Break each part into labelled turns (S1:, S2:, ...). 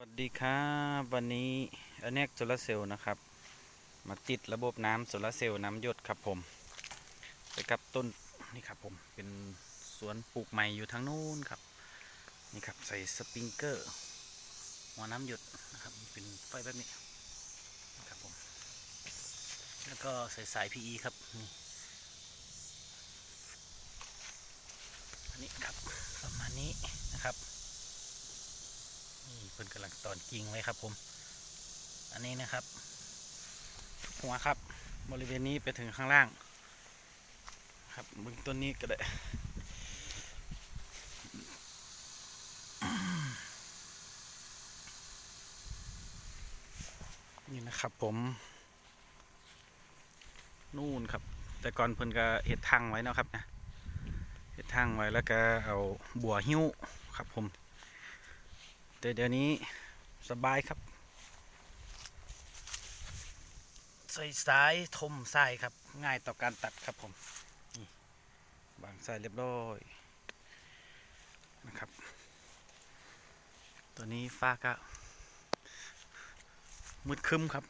S1: สวัสดีครับวันนี้อเนกโซลาร์เซลล์นะครับ มาติดระบบน้ำโซลาร์เซลล์น้ำหยดครับผมไปกับต้นนี่ครับผมเป็นสวนปลูกใหม่อยู่ทางนู้นครับนี่ครับใส่สปริงเกอร์หัวน้ำหยดนะครับเป็นไฟแบบนี้นะครับผมแล้วก็ใส่สาย PE ครับนี่อันนี้ครับประมาณนี้นะครับ พิ่นกำลังตอนกิ่งไว้ครับผม อันนี้นะครับ หัวครับ บริเวณนี้ไปถึงข้างล่าง ครับเบึงต้นนี้ก็ได้นี่นะครับผม นู่นครับ แต่ก่อนเพิ่นก็เห็ดทางไว้เนาะครับนะเห็ดทางไว้แล้วก็เอาบัวหิ้วครับผม แต่เดี๋ยวนี้สบายครับ ใส่สายทมสายครับ ง่ายต่อการตัดครับผมบางสายเรียบร้อยนะครับ ตัวนี้ฟ้าก็มืดคึ้มครับ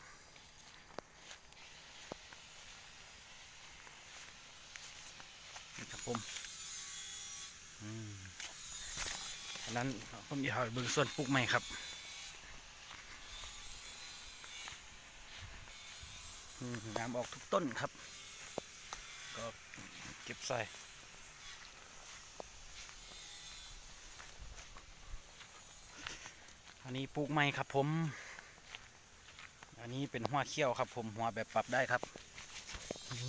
S1: ครับผมอืม อันนั้นผมอยากให้เบิ่งส่วนปลูกใหม่ครับ น้ำออกทุกต้นครับ ก็เก็บใส่อันนี้ปลูกใหม่ครับผม อันนี้เป็นหัวเขี้ยวครับผมหัวแบบปรับได้ครับ นี่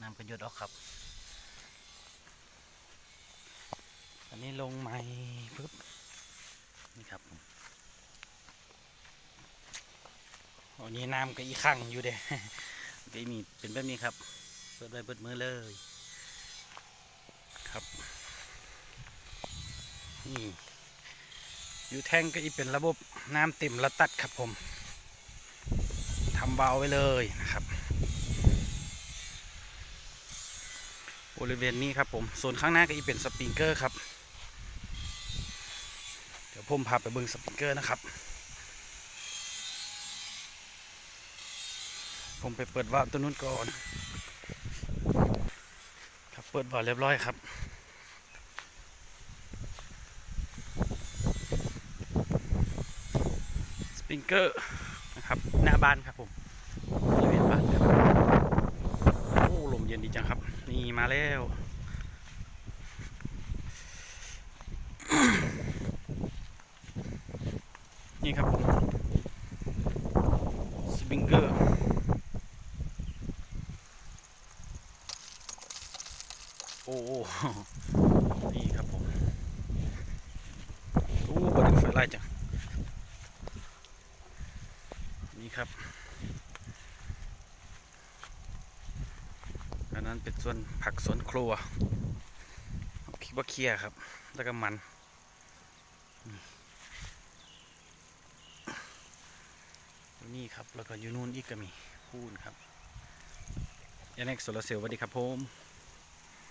S1: น้ำกระยดออกครับ อั นนี้ลงใหม่ปึ๊บนี่ครับผมอันนี้น้ำก็อีกข้างอยู่เด้ก็มีเป็นแบบนี้ครับเปิดไว้เปิดมือเลยครับนี่อยู่แท่งก็อีเป็นระบบน้ำเต็มระตัดครับผมทำเบาไว้เลยนะครับ บริเวณนี้ครับผมโซนข้างหน้าก็อีเป็นสปริงเกอร์ครับ ผมพาไปเบิ้งสปริงเกอร์นะครับ ผมไปเปิดวาล์วตัวนู้นก่อน ครับเปิดวาล์วเรียบร้อยครับสปริงเกอร์นะครับหน้าบ้านครับผมบริเวณบ้านครับโอ้ลมเย็นดีจังครับ นี่มาแล้ว นี่ครับผมสปริงเกอร์โอ้โอ้นี่ครับผมโอ้บไดไฟไล่จังนี่ครับอันนั้นเป็นส่วนผักสวนครัวคิดว่าเคลียครับ แล้วก็มัน นี่ครับ แล้วก็อยู่นู่นอีกก็มีพูนครับยันเอกโซลาร์เซลล์สวัสดีครับผม